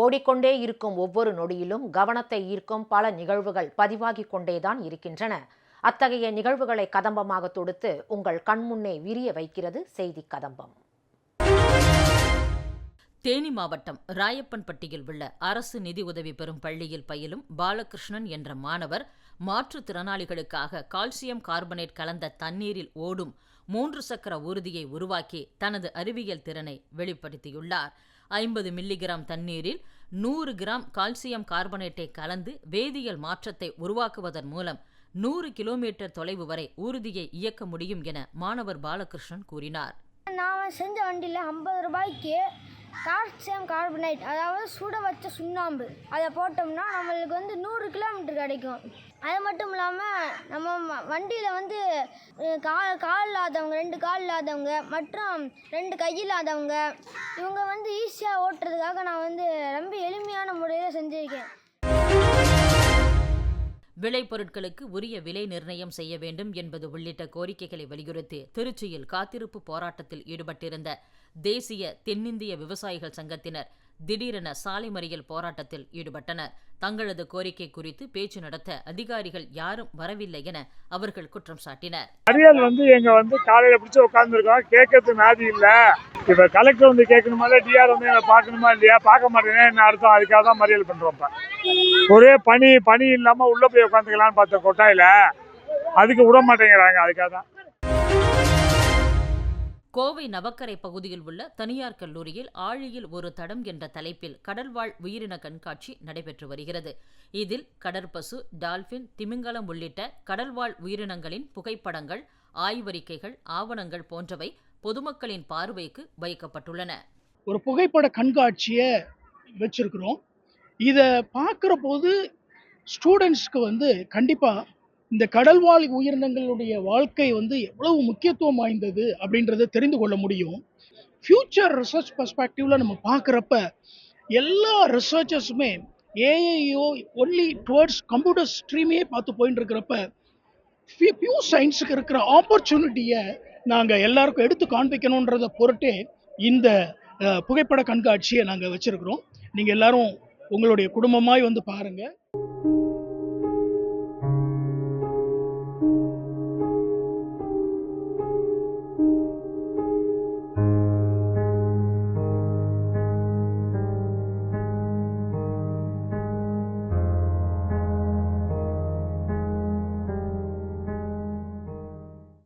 ஓடிக்கொண்டே இருக்கும் ஒவ்வொரு நொடியிலும் கவனத்தை ஈர்க்கும் பல நிகழ்வுகள் பதிவாகிக் கொண்டேதான் இருக்கின்றன. அத்தகைய நிகழ்வுகளை கதம்பமாக தொடுத்து உங்கள் கண்முன்னே விரிய வைக்கிறது செய்தி கதம்பம். தேனி மாவட்டம் ராயப்பன்பட்டியில் உள்ள அரசு நிதி உதவி பெறும் பள்ளியில் பயிலும் பாலகிருஷ்ணன் என்ற மாணவர் மாற்றுத்திறனாளிகளுக்காக கால்சியம் கார்பனேட் கலந்த தண்ணீரில் ஓடும் மூன்று சக்கர ஊர்தியை உருவாக்கி தனது அறிவியல் திறனை வெளிப்படுத்தியுள்ளார். ஐம்பது மில்லிகிராம் தண்ணீரில் நூறு கிராம் கால்சியம் கார்பனேட்டை கலந்து வேதியியல் மாற்றத்தை உருவாக்குவதன் மூலம் நூறு கிலோமீட்டர் தொலைவு வரை ஊர்தியை இயக்க முடியும் என மாணவர் பாலகிருஷ்ணன் கூறினார். நான் செஞ்ச வண்டியில் ஐம்பது ரூபாய்க்கு கால்சியம் கார்பனேட் அதாவது சுட வச்ச சுண்ணாம்பு. அதை போட்டோம்னா நம்மளுக்கு வந்து நூறு கிலோமீட்டர் கிடைக்கும். அது மட்டும் இல்லாமல் நம்ம வண்டியில் வந்து கால் கால் இல்லாதவங்க ரெண்டு கால் இல்லாதவங்க மற்றும் ரெண்டு கை இல்லாதவங்க இவங்க வந்து ஈஸியாக ஓட்டுறதுக்காக நான் வந்து ரொம்ப எளிமையான முறையில் செஞ்சுருக்கேன். விளைபொருட்களுக்கு உரிய விலை நிர்ணயம் செய்ய வேண்டும் என்பது உள்ளிட்ட கோரிக்கைகளை வலியுறுத்தி திருச்சியில் காத்திருப்பு போராட்டத்தில் ஈடுபட்டிருந்த தேசிய தென்னிந்திய விவசாயிகள் சங்கத்தினர் திடீரென சாலை மறியல் போராட்டத்தில் ஈடுபட்டனர். தங்களது கோரிக்கை குறித்து பேச்சு நடத்த அதிகாரிகள் யாரும் வரவில்லை என அவர்கள் குற்றம் சாட்டினர். மறியல் வந்து எங்க வந்து காலையில பிடிச்சி உட்கார்ந்துருக்கோம் கேட்கறதுக்கு நாதி இல்ல. இப்ப கலெக்டர் வந்து கேட்கணுமா இல்ல டிஆர் வந்து எங்களை பார்க்கணுமா இல்லையா? பார்க்க மாட்டேன்னா என்ன அர்த்தம்? அதுக்காக தான் மறியல் பண்றோம் ஒரே பனி பனி இல்லாம உள்ள போய் உட்காந்துக்கலாம்னு பார்த்த கொட்டாயில அதுக்கு விட மாட்டேங்கிறாங்க அதுக்காக தான். கோவை நவக்கரை பகுதியில் உள்ள தனியார் கல்லூரியில் ஆழியில் ஒரு தடம் என்ற தலைப்பில் கடல்வாழ் உயிரின கண்காட்சி நடைபெற்று வருகிறது. இதில் கடற்பசு டால்பின் திமிங்கலம் உள்ளிட்ட கடல்வாழ் உயிரினங்களின் புகைப்படங்கள் ஆய்வறிக்கைகள் ஆவணங்கள் போன்றவை பொதுமக்களின் பார்வைக்கு வைக்கப்பட்டுள்ளன. ஒரு புகைப்பட கண்காட்சியை வச்சுருக்குறோம். இதை பார்க்குற போது ஸ்டூடெண்ட்ஸ்க்கு வந்து கண்டிப்பாக இந்த கடல்வாழ் உயிரினங்களுடைய வாழ்க்கை வந்து எவ்வளவு முக்கியத்துவம் வாய்ந்தது அப்படின்றத தெரிந்து கொள்ள முடியும். ஃப்யூச்சர் ரிசர்ச் பர்ஸ்பெக்டிவில் நம்ம பார்க்குறப்ப எல்லா ரிசர்ச்சர்ஸுமே ஏஐயோ ஒன்லி டுவர்ட்ஸ் கம்ப்யூட்டர் ஸ்ட்ரீமே பார்த்து போயின்னு இருக்கிறப்ப பியூ சயின்ஸுக்கு இருக்கிற ஆப்பர்ச்சுனிட்டியை நாங்கள் எல்லாருக்கும் எடுத்து காண்பிக்கணுன்றத பொருட்டே இந்த புகைப்பட கண்காட்சியை நாங்கள் வச்சுருக்கிறோம். நீங்கள் எல்லாரும் உங்களுடைய குடும்பமாய் வந்து பாருங்கள்